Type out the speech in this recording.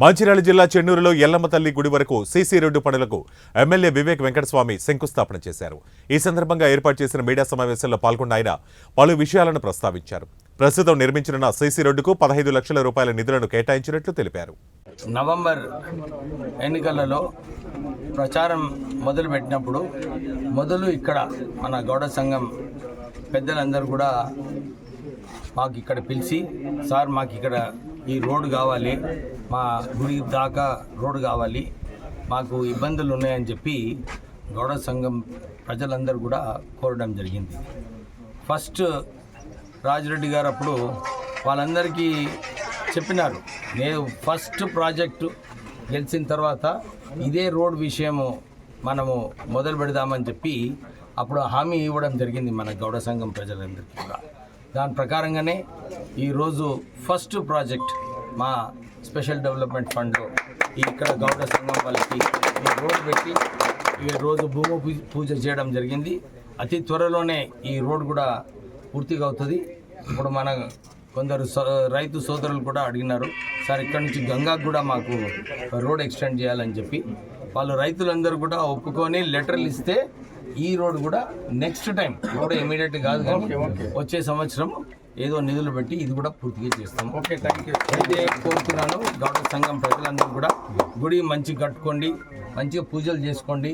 మంచిర్యాల జిల్లా చెన్నూరులో ఎల్లమ్మ తల్లి గుడి వరకు సీసీ రోడ్డు పనులకు ఎమ్మెల్యే వివేక్ వెంకటస్వామి శంకుస్థాపన చేశారు. ఈ సందర్భంగా ఏర్పాటు చేసిన మీడియా సమావేశంలో పాల్గొన్న ఆయన పలు విషయాలను ప్రస్తావించారు. ప్రస్తుతం నిర్మించిన సీసీ రోడ్డుకు పదహైదు లక్షల రూపాయల నిధులను కేటాయించినట్లు తెలిపారు. నవంబర్ ఎన్నికలలో ప్రచారం మొదలుపెట్టినప్పుడు మొదలు ఇక్కడ మన గౌడ సంఘం పెద్దలందరూ కూడా మాకు ఇక్కడ పిలిచి సార్ మాకు ఇక్కడ ఈ రోడ్డు కావాలి మా గుడి దాకా రోడ్డు కావాలి మాకు ఇబ్బందులు ఉన్నాయని చెప్పి గౌడ సంఘం ప్రజలందరూ కూడా కోరడం జరిగింది. ఫస్ట్ రాజిరెడ్డి గారు అప్పుడు వాళ్ళందరికీ చెప్పినారు నేను ఫస్ట్ ప్రాజెక్టు గెలిచిన తర్వాత ఇదే రోడ్ విషయము మనము మొదలు పెడదామని చెప్పి అప్పుడు హామీ ఇవ్వడం జరిగింది మన గౌడ సంఘం ప్రజలందరికీ కూడా. దాని ప్రకారంగానే ఈరోజు ఫస్ట్ ప్రాజెక్ట్ మా స్పెషల్ డెవలప్మెంట్ ఫండ్లో ఇక్కడ గౌడ సంఘం వాళ్ళకి ఈ రోడ్ పెట్టి ఈ రోజు భూమి పూజ చేయడం జరిగింది. అతి త్వరలోనే ఈ రోడ్ కూడా పూర్తిగా అవుతుంది. ఇప్పుడు మన కొందరు సో- రైతు సోదరులు కూడా అడిగినారు సార్ ఇక్కడ నుంచి గంగాకు కూడా మాకు రోడ్ ఎక్స్టెండ్ చేయాలని చెప్పి. వాళ్ళు రైతులందరూ కూడా ఒప్పుకొని లెటర్లు ఇస్తే ఈ రోడ్ కూడా నెక్స్ట్ టైం కూడా ఇమీడియట్ కాదు కానీ వచ్చే సంవత్సరం ఏదో నిధులు పెట్టి ఇది కూడా పూర్తిగా చేస్తాం ఓకే థ్యాంక్ యూ అయితే కోరుతున్నాను గౌడ సంఘం ప్రజలందరూ కూడా గుడి మంచి కట్టుకోండి మంచిగా పూజలు చేసుకోండి.